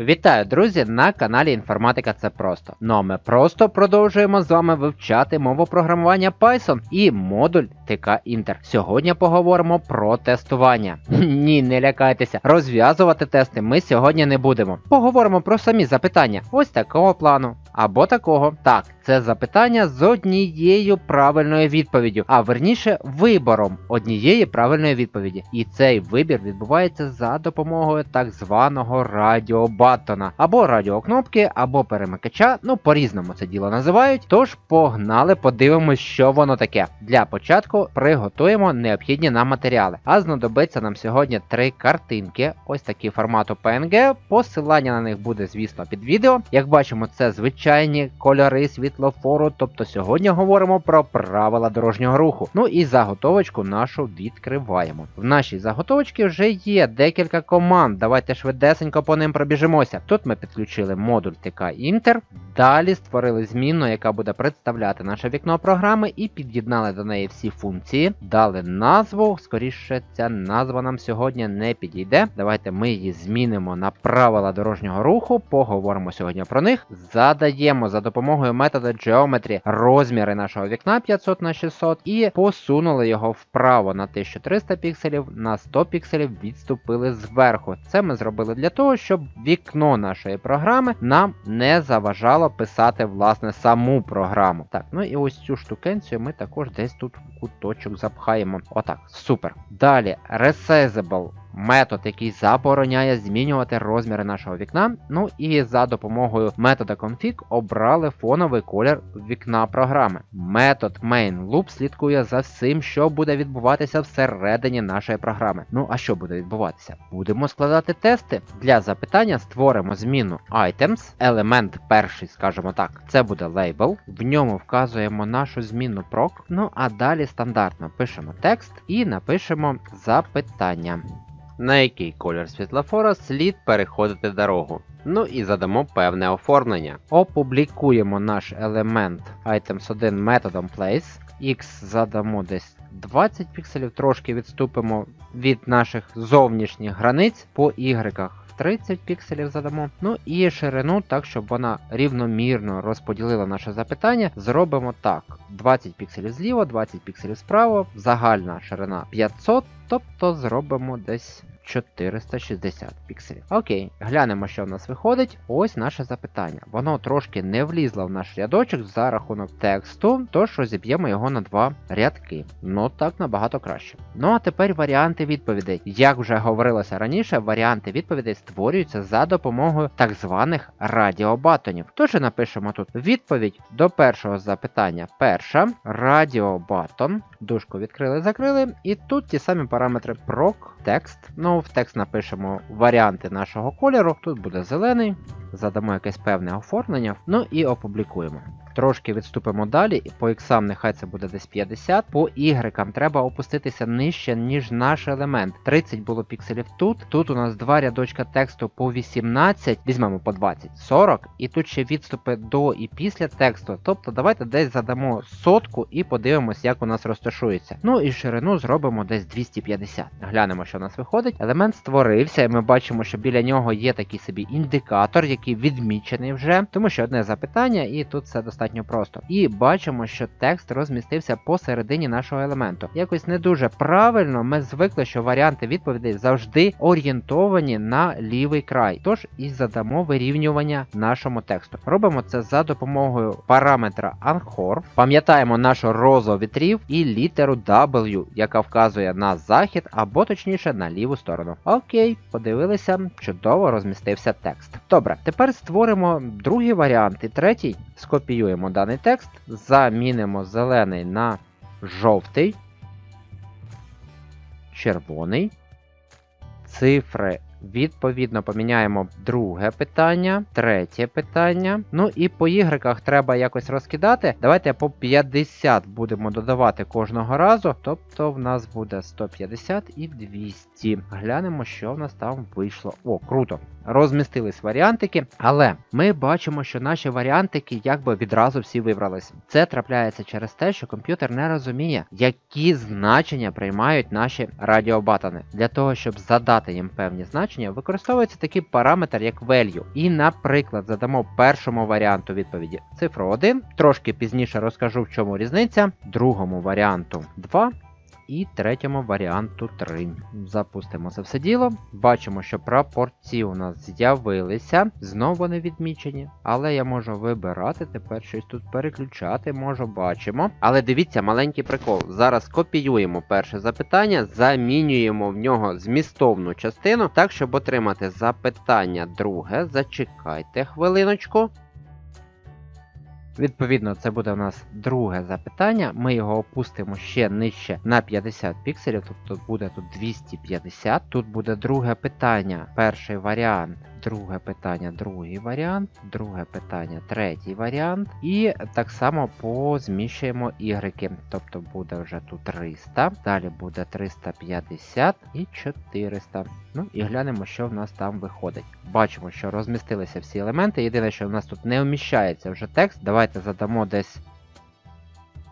Вітаю, друзі, на каналі Інформатика Це Просто. Ну а ми просто продовжуємо з вами вивчати мову програмування Python і модуль ТК Інтер. Сьогодні поговоримо про тестування. Ні, не лякайтеся, розв'язувати тести ми сьогодні не будемо. Поговоримо про самі запитання. Ось такого плану. Або такого. Так, це запитання з однією правильною відповіддю, а верніше вибором однієї правильної відповіді. І цей вибір відбувається за допомогою так званого радіобаттона, або радіокнопки, або перемикача. Ну, по-різному це діло називають. Тож погнали, подивимось, що воно таке. Для початку приготуємо необхідні нам матеріали. А знадобиться нам сьогодні три картинки, ось такі формату PNG. Посилання на них буде, звісно, під відео. Як бачимо, це звичайні кольори світлофору. Тобто сьогодні говоримо про правила дорожнього руху. Ну і заготовочку нашу відкриваємо. В нашій заготовочці вже є декілька команд. Давайте швидесенько по ним пробіжимося. Тут ми підключили модуль Інтер. Далі створили змінну, яка буде представляти наше вікно програми, і під'єднали до неї всі функції. Дали назву. Скоріше, ця назва нам сьогодні не підійде. Давайте ми її змінимо на правила дорожнього руху. Поговоримо сьогодні про них. Задаємо за допомогою методу Geometry розміри нашого вікна 500 на 600 і посунули його вправо на 1300 пікселів, на 100 пікселів відступили зверху. Це ми зробили для того, щоб вікно нашої програми нам не заважало писати власне саму програму. Так, ну і ось цю штукенцію ми також десь тут в куточок запхаємо. Отак, супер. Далі, resizable. Метод, який забороняє змінювати розміри нашого вікна. Ну і за допомогою метода config обрали фоновий колір вікна програми. Метод main-loop слідкує за всім, що буде відбуватися всередині нашої програми. Ну а що буде відбуватися? Будемо складати тести. Для запитання створимо зміну items, елемент перший, скажімо так, це буде label. В ньому вказуємо нашу зміну proc. Ну а далі стандартно пишемо текст і напишемо запитання на який колір світлофора слід переходити дорогу. Ну і задамо певне оформлення. Опублікуємо наш елемент items1 методом place. X задамо десь 20 пікселів, трошки відступимо від наших зовнішніх границь по Y. 30 пікселів задамо. Ну і ширину, так, щоб вона рівномірно розподілила наше запитання, зробимо так: 20 пікселів зліва, 20 пікселів справа, загальна ширина 500, тобто зробимо десь 460 пікселів. Окей, глянемо, що в нас виходить. Ось наше запитання. Воно трошки не влізло в наш рядочок за рахунок тексту, тож розіб'ємо його на два рядки. Ну так набагато краще. Ну а тепер варіанти відповідей. Як вже говорилося раніше, варіанти відповідей створюються за допомогою так званих радіобатонів. Тож напишемо тут відповідь до першого запитання. Перша радіобатон. Дужку відкрили, закрили. І тут ті самі параметри proc, текст. Ну, в текст напишемо варіанти нашого кольору. Тут буде зелений, задамо якесь певне оформлення, ну і опублікуємо. Трошки відступимо далі, по іксам нехай це буде десь 50. По Y треба опуститися нижче, ніж наш елемент. 30 було пікселів тут. Тут у нас два рядочка тексту по 18, візьмемо по 20, 40, і тут ще відступи до і після тексту. Тобто давайте десь задамо сотку і подивимось, як у нас розташується. Ну і ширину зробимо десь 250. Глянемо, що у нас виходить. Елемент створився, і ми бачимо, що біля нього є такий собі індикатор, який відмічений вже, тому що одне запитання, і тут все достатньо просто. І бачимо, що текст розмістився посередині нашого елементу. Якось не дуже правильно ми звикли, що варіанти відповідей завжди орієнтовані на лівий край. Тож і задамо вирівнювання нашому тексту. Робимо це за допомогою параметра Anchor. Пам'ятаємо нашу розу вітрів і літеру W, яка вказує на захід або точніше на ліву сторону. Окей, подивилися, чудово розмістився текст. Добре, тепер створимо другий варіант і третій. Скопіюємо даний текст, замінимо зелений на жовтий, червоний, цифри. Відповідно, поміняємо друге питання, третє питання. Ну і по ігреках треба якось розкидати. Давайте по 50 будемо додавати кожного разу. Тобто в нас буде 150 і 200. Глянемо, що в нас там вийшло. О, круто. Розмістились варіантики, але ми бачимо, що наші варіантики якби відразу всі вибрались. Це трапляється через те, що комп'ютер не розуміє, які значення приймають наші радіобатони. Для того, щоб задати їм певні значення, використовується такий параметр, як value. І, наприклад, задамо першому варіанту відповіді цифру 1, трошки пізніше розкажу, в чому різниця, другому варіанту 2. І третьому варіанту 3. Запустимо це все діло. Бачимо, що прапорці у нас з'явилися. Знову вони відмічені. Але я можу вибирати, тепер щось тут переключати, можу, бачимо. Але дивіться, маленький прикол. Зараз копіюємо перше запитання, замінюємо в нього змістовну частину, так, щоб отримати запитання друге. Зачекайте хвилиночку. Відповідно, це буде у нас друге запитання. Ми його опустимо ще нижче на 50 пікселів, тобто буде тут 250. Тут буде друге питання, перший варіант, друге питання, другий варіант, друге питання, третій варіант. І так само позміщуємо ігреки. Тобто буде вже тут 300, далі буде 350 і 400. Ну і глянемо, що в нас там виходить. Бачимо, що розмістилися всі елементи. Єдине, що в нас тут не вміщається вже текст. Давайте задамо десь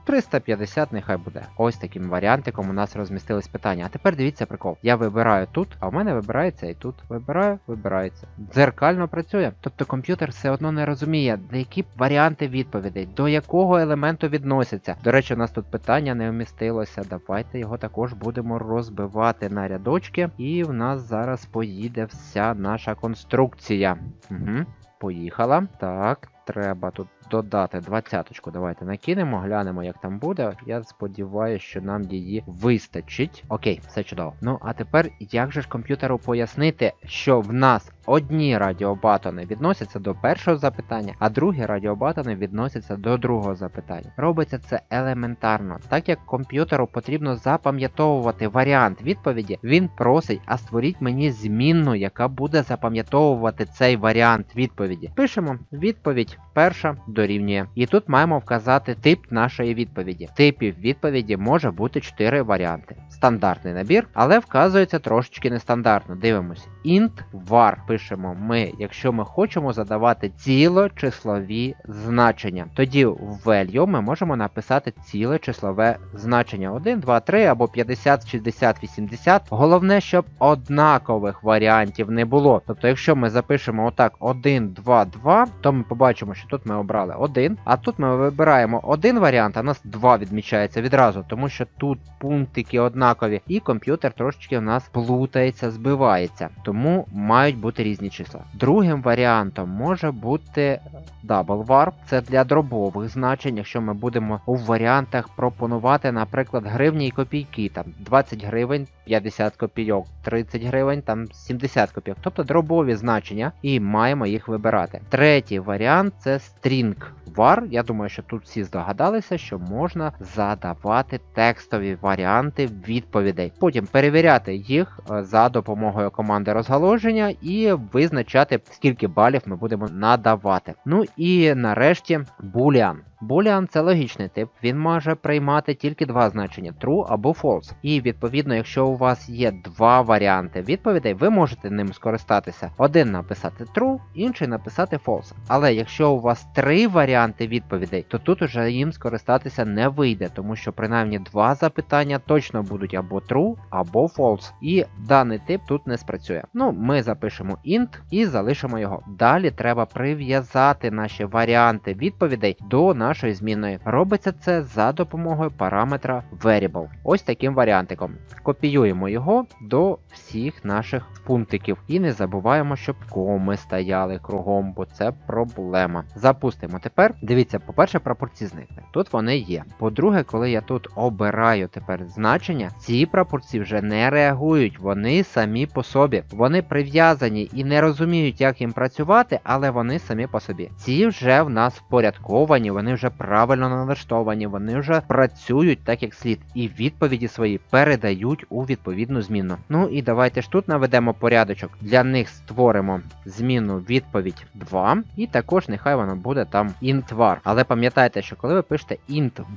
350, нехай буде. Ось таким варіантиком у нас розмістились питання. А тепер дивіться прикол. Я вибираю тут, а в мене вибирається і тут. Вибираю, вибирається. Дзеркально працює. Тобто комп'ютер все одно не розуміє, які варіанти відповідей, до якого елементу відносяться. До речі, у нас тут питання не вмістилося. Давайте його також будемо розбивати на рядочки. І в нас зараз поїде вся наша конструкція. Угу. Поїхала. Так, треба тут додати двадцяточку. Давайте накинемо, глянемо, як там буде. Я сподіваюся, що нам її вистачить. Окей, все чудово. Ну, а тепер як же ж комп'ютеру пояснити, що в нас одні радіобатони відносяться до першого запитання, а другі радіобатони відносяться до другого запитання. Робиться це елементарно. Так як комп'ютеру потрібно запам'ятовувати варіант відповіді, він просить, а створіть мені змінну, яка буде запам'ятовувати цей варіант відповіді. Пишемо відповідь перша дорівнює. І тут маємо вказати тип нашої відповіді. Типів відповіді може бути 4 варіанти. Стандартний набір, але вказується трошечки нестандартно. Дивимося. int var пишемо ми, якщо ми хочемо задавати цілочислові значення. Тоді в value ми можемо написати ціле числове значення 1, 2, 3 або 50, 60, 80. Головне, щоб однакових варіантів не було. Тобто, якщо ми запишемо отак 1, 2, 2, то ми побачимо, що тут ми обрали 1, а тут ми вибираємо один варіант, а у нас 2 відмічається відразу, тому що тут пунктики однакові, і комп'ютер трошечки у нас плутається, збивається. Тому мають бути різні числа. Другим варіантом може бути double var, це для дробових значень, якщо ми будемо у варіантах пропонувати, наприклад, гривні і копійки, там 20 гривень, 50 копійок, 30 гривень, там 70 копійок, тобто дробові значення, і маємо їх вибирати. Третій варіант це string var. Я думаю, що тут всі здогадалися, що можна задавати текстові варіанти відповідей. Потім перевіряти їх е, за допомогою команди розгаложення і визначати, скільки балів ми будемо надавати. Ну і нарешті boolean. Boolean – це логічний тип, він може приймати тільки два значення true або false. І відповідно, якщо у вас є два варіанти відповідей, ви можете ним скористатися. Один написати true, інший написати false. Але якщо у вас три варіанти відповідей, то тут уже їм скористатися не вийде, тому що принаймні два запитання точно будуть або true, або false. І даний тип тут не спрацює. Ну, ми запишемо int і залишимо його. Далі треба прив'язати наші варіанти відповідей до нашої змінної. Робиться це за допомогою параметра variable. Ось таким варіантиком. Копіюємо його до всіх наших пунктиків. І не забуваємо, щоб коми стояли кругом, бо це проблема. Запустимо тепер. Дивіться, по-перше, прапорці зникне. Тут вони є. По-друге, коли я тут обираю тепер значення, ці прапорці вже не реагують, вони самі по собі. Вони прив'язані і не розуміють, як їм працювати, але вони самі по собі. Ці вже в нас впорядковані, вони вже правильно налаштовані, вони вже працюють так як слід, і відповіді свої передають у відповідну зміну. Ну і давайте ж тут наведемо порядочок. Для них створимо зміну відповідь 2, і також нехай воно буде там var. Але пам'ятайте, що коли ви пишете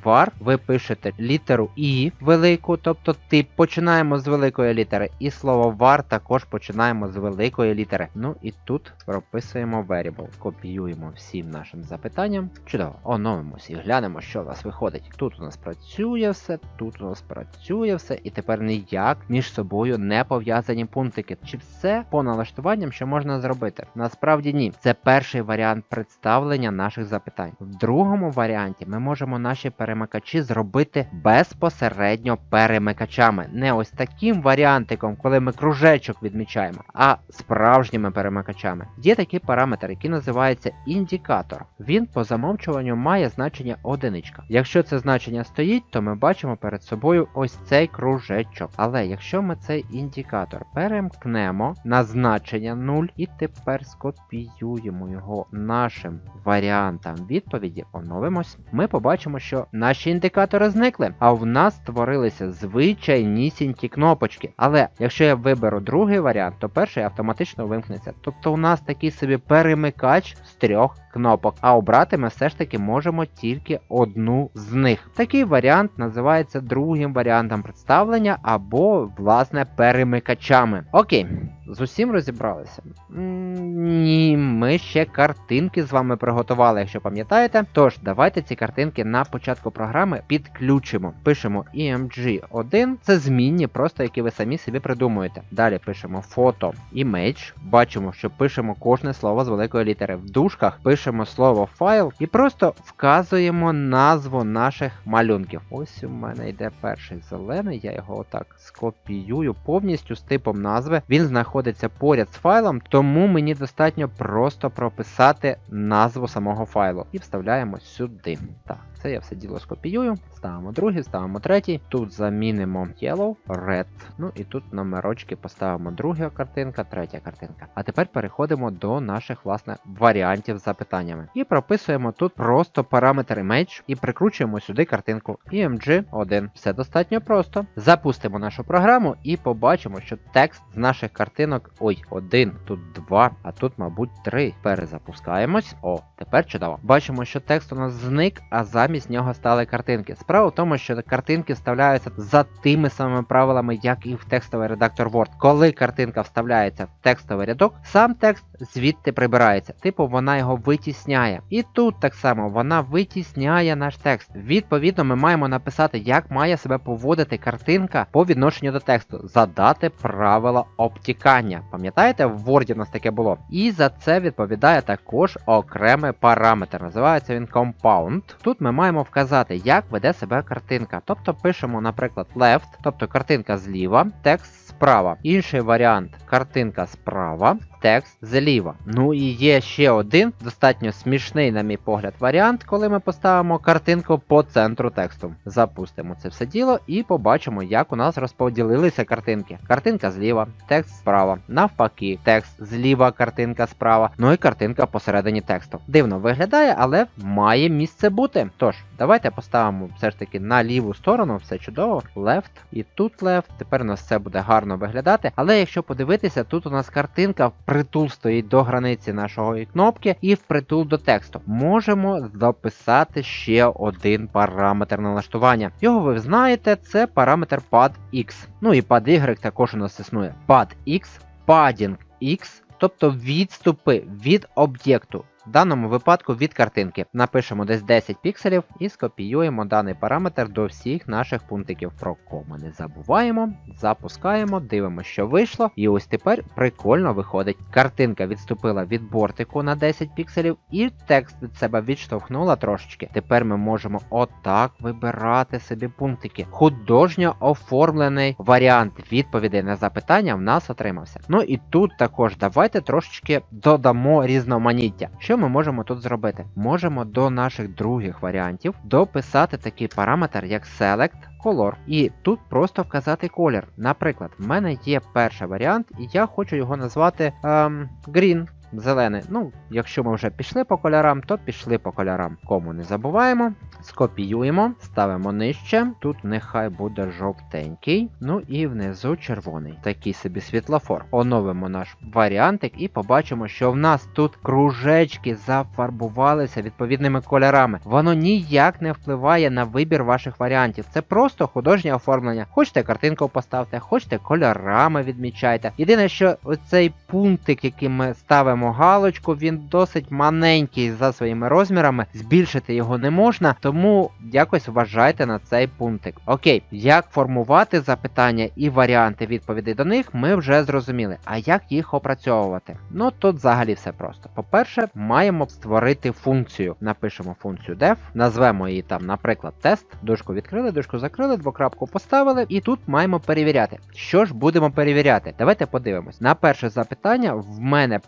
var, ви пишете літеру і велику, тобто тип починаємо з великої літери, і слово var також починаємо з великої літери. Ну і тут прописуємо variable. Копіюємо всім нашим запитанням. Чудово, оновимося і глянемо, що у нас виходить. Тут у нас працює все, тут у нас працює все, і тепер ніяк між собою не пов'язані пунктики. Чи все по налаштуванням, що можна зробити? Насправді ні. Це перший варіант представлення наших запитань. В другому варіанті ми можемо наші перемикачі зробити безпосередньо перемикачами. Не ось таким варіантиком, коли ми кружечок відмічаємо, а справжніми перемикачами. Є такий параметр, який називається індикатор. Він по замовчуванню має значення одиничка. Якщо це значення стоїть, то ми бачимо перед собою ось цей кружечок. Але якщо ми цей індикатор перемкнемо на значення 0 і тепер скопіюємо його нашим варіантам відповіді, оновимось, ми побачимо, що наші індикатори зникли, а в нас створилися звичайнісінькі кнопочки. Але якщо я виберу другий варіант, то перший автоматично вимкнеться. Тобто у нас такий собі перемикач з трьох кнопок, а обрати ми все ж таки можемо тільки одну з них. Такий варіант називається другим варіантом представлення або, власне, перемикачами. Окей. З усім розібралися? Ні, ми ще картинки з вами приготували, якщо пам'ятаєте. Тож, давайте ці картинки на початку програми підключимо. Пишемо EMG1, це змінні, просто які ви самі собі придумуєте. Далі пишемо фото image. Бачимо, що пишемо кожне слово з великої літери. В дужках пишемо слово файл і просто вказуємо назву наших малюнків. Ось у мене йде перший зелений, я його отак скопіюю повністю з типом назви. Він знаходиться поряд з файлом, тому мені достатньо просто прописати назву самого файлу і вставляємо сюди. Так, це я все діло скопіюю. Ставимо другий, ставимо третій. Тут замінимо yellow, red. Ну і тут номерочки поставимо друга картинка, третя картинка. А тепер переходимо до наших власне варіантів з запитаннями. І прописуємо тут просто параметр image і прикручуємо сюди картинку img1. Все достатньо просто. Запустимо нашу програму і побачимо, що текст з наших картинок. Ой, один, тут два, а тут, мабуть, три. Перезапускаємось. О, тепер чудово. Бачимо, що текст у нас зник, а замість нього стали картинки. Справа в тому, що картинки вставляються за тими самими правилами, як і в текстовий редактор Word. Коли картинка вставляється в текстовий рядок, сам текст звідти прибирається. Типу вона його витісняє. І тут так само вона витісняє наш текст. Відповідно, ми маємо написати, як має себе поводити картинка по відношенню до тексту, задати правила обтікання. Пам'ятаєте, в Word у нас таке було? І за це відповідає також окремий параметр. Називається він Compound. Тут ми маємо вказати, як веде себе картинка. Тобто пишемо, наприклад, left, тобто картинка зліва, текст справа. Інший варіант картинка справа, текст зліва. Ну і є ще один достатньо смішний, на мій погляд, варіант, коли ми поставимо картинку по центру тексту. Запустимо це все діло і побачимо, як у нас розподілилися картинки. Картинка зліва, текст справа. Навпаки, текст зліва, картинка справа. Ну і картинка посередині тексту. Дивно виглядає, але має місце бути. Тож, давайте поставимо все ж таки на ліву сторону, все чудово. Left і тут left. Тепер у нас все буде гарно виглядати. Але якщо подивитися, тут у нас картинка впритул стоїть до границі нашої кнопки і впритул до тексту. Можемо записати ще один параметр налаштування. Його ви знаєте, це параметр paddX. Ну і paddY також у нас існує. paddX, padding X, тобто відступи від об'єкту. В даному випадку від картинки. Напишемо десь 10 пікселів і скопіюємо даний параметр до всіх наших пунктиків. Про коми не забуваємо, запускаємо, дивимося, що вийшло. І ось тепер прикольно виходить. Картинка відступила від бортику на 10 пікселів, і текст від себе відштовхнула трошечки. Тепер ми можемо отак вибирати собі пунктики. Художньо оформлений варіант відповідей на запитання в нас отримався. Ну і тут також давайте трошечки додамо різноманіття. Що ми можемо тут зробити? Можемо до наших других варіантів дописати такий параметр, як Select Color. І тут просто вказати колір. Наприклад, в мене є перший варіант, і я хочу його назвати ем, Green. Зелений. Ну, якщо ми вже пішли по кольорам, то пішли по кольорам. Кому не забуваємо. Скопіюємо, ставимо нижче. Тут нехай буде жовтенький. Ну і внизу червоний. Такий собі світлофор. Оновимо наш варіантик і побачимо, що в нас тут кружечки зафарбувалися відповідними кольорами. Воно ніяк не впливає на вибір ваших варіантів. Це просто художнє оформлення. Хочете картинку поставте, хочете кольорами відмічайте. Єдине, що оцей пунктик, який ми ставимо галочку, він досить маленький за своїми розмірами. Збільшити його не можна, тому якось вважайте на цей пунктик. Окей, як формувати запитання і варіанти відповідей до них, ми вже зрозуміли. А як їх опрацьовувати? Ну тут взагалі все просто. По-перше, маємо створити функцію. Напишемо функцію def, назвемо її там, наприклад, тест. Дужку відкрили, дужку закрили, двокрапку поставили, і тут маємо перевіряти. Що ж будемо перевіряти? Давайте подивимось. На перше запитання в мене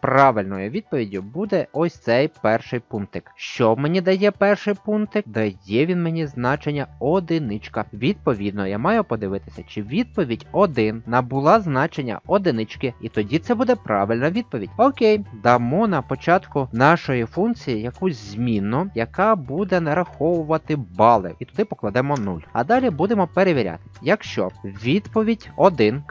правильною відповіддю буде ось цей перший пунктик. Що мені дає перший пунктик? Дає він мені значення одиничка. Відповідно, я маю подивитися, чи відповідь 1 набула значення одинички, і тоді це буде правильна відповідь. Окей, дамо на початку нашої функції якусь змінну, яка буде нараховувати бали, і туди покладемо 0. А далі будемо перевіряти. Якщо відповідь 1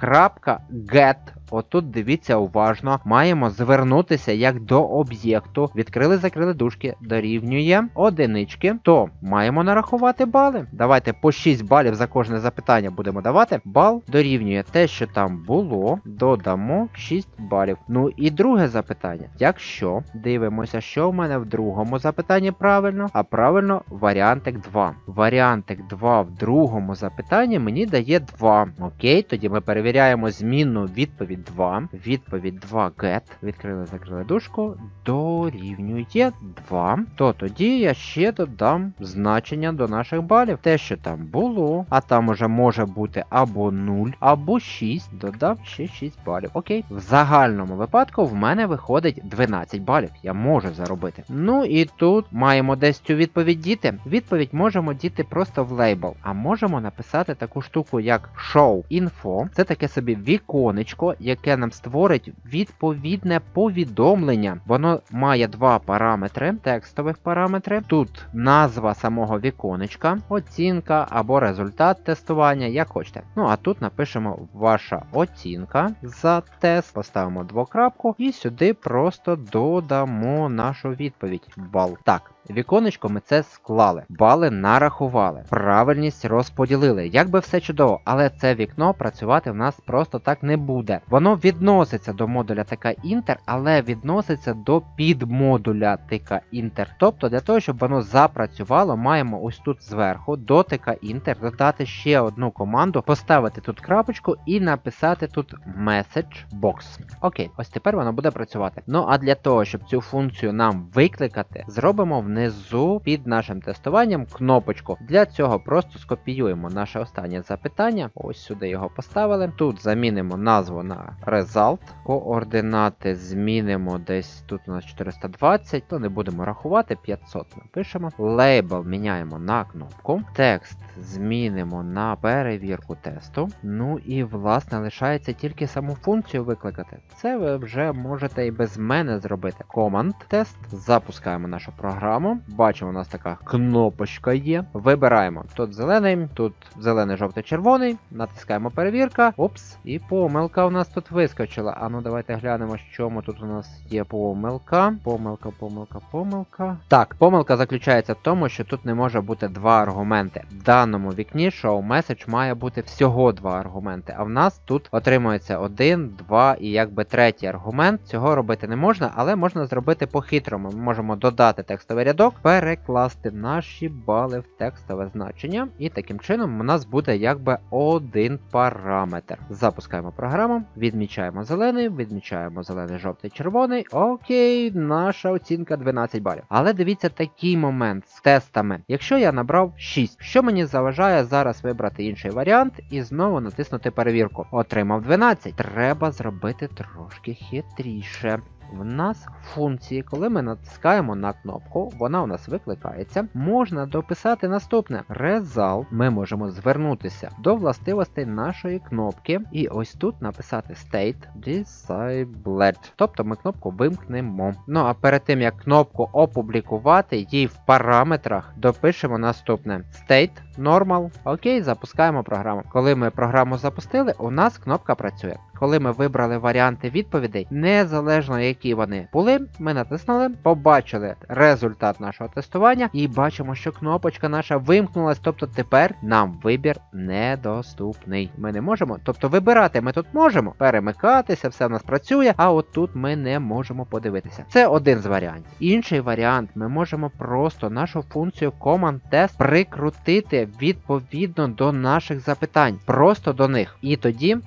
get Отут дивіться уважно, маємо звернутися як до об'єкту. Відкрили, закрили дужки, дорівнює одинички, то маємо нарахувати бали. Давайте по 6 балів за кожне запитання будемо давати. Бал дорівнює те, що там було, додамо 6 балів. Ну і друге запитання. Якщо дивимося, що в мене в другому запитанні правильно, а правильно варіантик 2. Варіантик 2 в другому запитанні мені дає 2. Окей, тоді ми перевіряємо змінну відповідь 2. Відповідь 2 get. Відкрили, закрили дужку. Дорівнює 2. То тоді я ще додам значення до наших балів. Те, що там було, а там уже може бути або 0, або 6. Додав ще 6 балів. Окей. В загальному випадку в мене виходить 12 балів. Я можу заробити. Ну і тут маємо десь цю відповідь діти. Відповідь можемо діти просто в лейбл. А можемо написати таку штуку, як show info. Це таке собі віконечко, нам створить відповідне повідомлення. Воно має два параметри, текстових параметри. Тут назва самого віконечка, оцінка або результат тестування, як хочете. Ну а тут напишемо ваша оцінка за тест, поставимо двокрапку і сюди просто додамо нашу відповідь. Бал. Так. Віконечко ми це склали, бали нарахували, правильність розподілили. Якби все чудово, але це вікно працювати в нас просто так не буде. Воно відноситься до модуля ТК Інтер, але відноситься до підмодуля ТК Інтер. Тобто для того, щоб воно запрацювало, маємо ось тут зверху до ТК Інтер додати ще одну команду, поставити тут крапочку і написати тут message box. Окей, ось тепер воно буде працювати. Ну а для того, щоб цю функцію нам викликати, зробимо внизу під нашим тестуванням кнопочку. Для цього просто скопіюємо наше останнє запитання. Ось сюди його поставили. Тут замінимо назву на result. Координати змінимо десь тут у нас 420, то не будемо рахувати, 500 напишемо. Лейбл міняємо на кнопку. Текст змінимо на перевірку тесту. Ну і власне лишається тільки саму функцію викликати. Це ви вже можете і без мене зробити. Command тест. Запускаємо нашу програму. Бачимо, у нас така кнопочка є. Вибираємо тут зелений, тут зелений, жовтий, червоний. Натискаємо перевірка. Опс, і помилка у нас тут вискочила. А ну давайте глянемо, в чому тут у нас є помилка. Помилка, помилка, помилка. Так, помилка заключається в тому, що тут не може бути два аргументи. В даному вікні show message має бути всього два аргументи. А в нас тут отримується один, два і якби третій аргумент. Цього робити не можна, але можна зробити по-хитрому. Ми можемо додати текстовий рядок, перекласти наші бали в текстове значення. І таким чином у нас буде якби один параметр. Запускаємо програму, відмічаємо зелений, відмічаємо зелений, жовтий, червоний. Окей, наша оцінка 12 балів. Але дивіться такий момент з тестами. Якщо я набрав 6, що мені заважає зараз вибрати інший варіант і знову натиснути перевірку. Отримав 12. Треба зробити трошки хитріше. В нас функції, коли ми натискаємо на кнопку, вона у нас викликається, можна дописати наступне. Result. Ми можемо звернутися до властивостей нашої кнопки, і ось тут написати State Disabled. Тобто ми кнопку вимкнемо. Ну а перед тим як кнопку опублікувати, їй в параметрах допишемо наступне State Normal. Окей, запускаємо програму. Коли ми програму запустили, у нас кнопка працює. Коли ми вибрали варіанти відповідей, незалежно які вони були, ми натиснули, побачили результат нашого тестування і бачимо, що кнопочка наша вимкнулась, тобто тепер нам вибір недоступний. Ми не можемо, тобто вибирати ми тут можемо, перемикатися, все в нас працює, а от тут ми не можемо подивитися. Це один з варіантів. Інший варіант, ми можемо просто нашу функцію Command Test прикрутити відповідно до наших запитань, просто до них. І тоді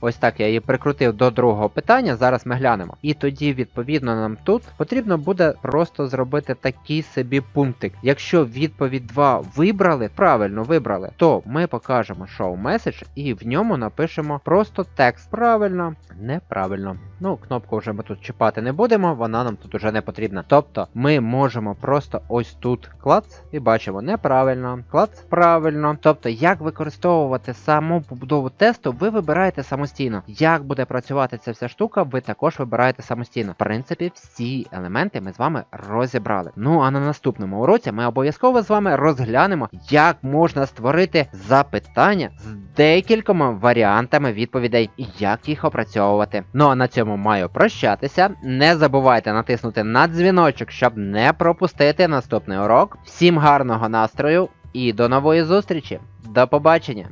Ось так я її прикрутив до другого питання, зараз ми глянемо. І тоді, відповідно, нам тут потрібно буде просто зробити такий собі пунктик. Якщо відповідь 2 вибрали, правильно вибрали, то ми покажемо show message і в ньому напишемо просто текст. Правильно, неправильно. Ну, кнопку вже ми тут чіпати не будемо, вона нам тут уже не потрібна. Тобто ми можемо просто ось тут клац і бачимо неправильно, клац правильно. Тобто, як використовувати саму побудову тесту, ви вибираєте самостійно. Як буде працювати ця вся штука, ви також вибираєте самостійно. В принципі, всі елементи ми з вами розібрали. Ну а на наступному уроці ми обов'язково з вами розглянемо, як можна створити запитання з декількома варіантами відповідей і як їх опрацьовувати. Ну а на цьому маю прощатися. Не забувайте натиснути на дзвіночок, щоб не пропустити наступний урок. Всім гарного настрою і до нової зустрічі! До побачення!